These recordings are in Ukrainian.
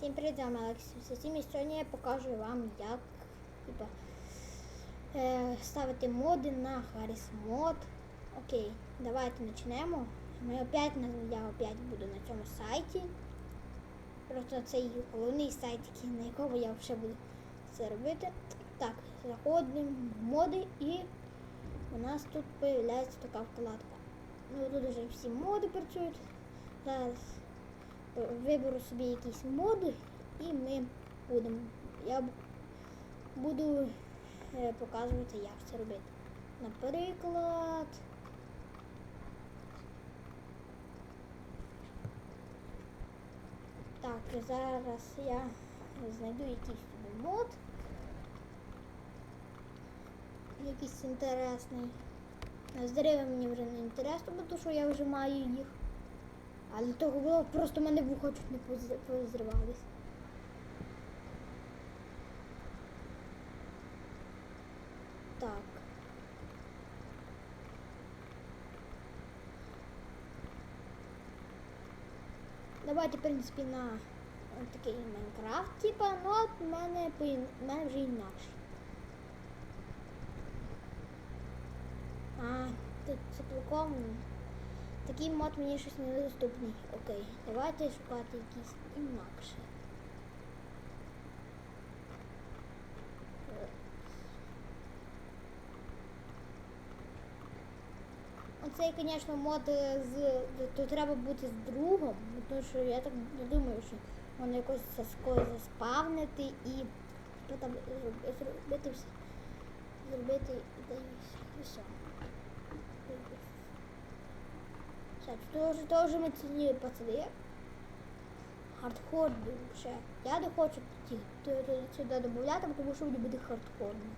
Всім привіт, з вами Олексій і сьогодні я покажу вам, як типа, е, ставити моди на Harris Mod. Окей, давайте почнемо. Ми опять, я опять буду на цьому сайті. Просто це головний сайт, на якому я вже буду це робити. Так, заходимо в моди і у нас тут з'являється така вкладка. Ну тут вже всі моди працюють. Зараз виберу собі якісь моди і ми будемо. Я буду е, показувати, як це робити. Наприклад. Так, зараз я знайду якийсь мод. Якийсь інтересний. З деревами мені вже не інтересно, бо то, що я вже маю їх. Але того було просто мене вуха чуть не поз- позривались. Так. Давайте, в принципі, на такий Майнкрафт, типа, ну от в мене, мене вже інакше. А, тут цеплуком. Такий мод мені щось недоступний. Окей, давайте шукати якийсь інакше. Оцей, звісно, мод е, з. Тут треба бути з другом, тому що я так не думаю, що воно якось саско заспавнити і зроб- зробити все. Зробити і й все. Тоже, тоже ми ці пацани. Хардкор ще. Я не хочу сюди додати, тому що мені буде хардкорно.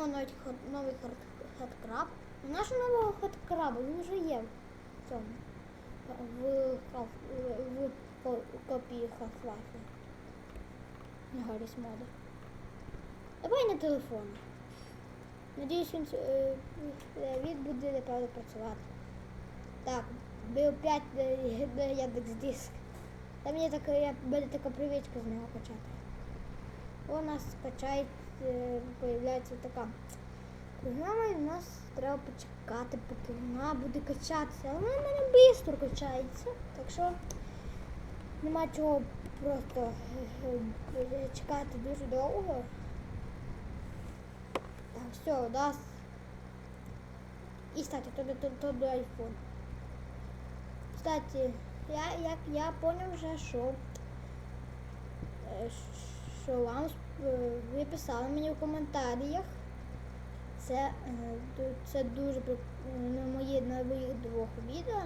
О, навіть новий хард, хардкраб. У нашого нового хардкраба він вже є в цьому. В, в, ко- копії Half-Life. Гарріс мода. Давай на телефон. Надіюсь, він, е, е, він буде напевно працювати. Так, бив 5 на Яндекс Диск. Та мені така, я, буде така привичка з нього качати. У нас качає, е, появляється така програма, і в нас треба почекати, поки вона буде качатися. Але вона в мене швидко качається. Так що нема чого просто е, е, чекати дуже довго. Все, да. І, кстати, то, то, то до iPhone. Кстати, я, як я понял вже, що, е, що вам е, ви писали мені в коментарях. Це, е, це дуже на мої на двох відео.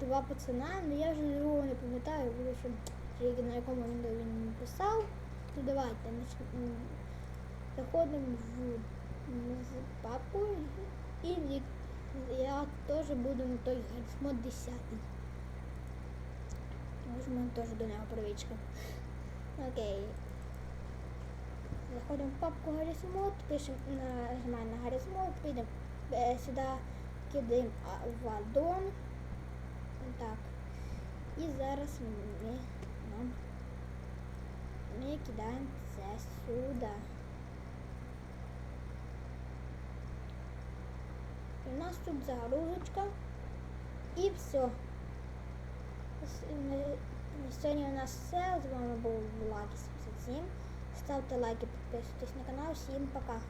Два пацана, але я вже другого не пам'ятаю, що на якому він писав. Ну давайте заходимо в з і я теж буду на той мод 10. Може, теж до нього привичка. Окей. Заходимо в папку Гарріс Мод, пишемо, нажимаємо на Гарріс Мод, підемо е, сюди, кидаємо в аддон. Так. І зараз ми, нам, ми кидаємо це сюди. У нас тут загрузочка і все. На- на Сьогодні у нас все. З вами був Владі 77. Ставте лайки, підписуйтесь на канал. Всім пока.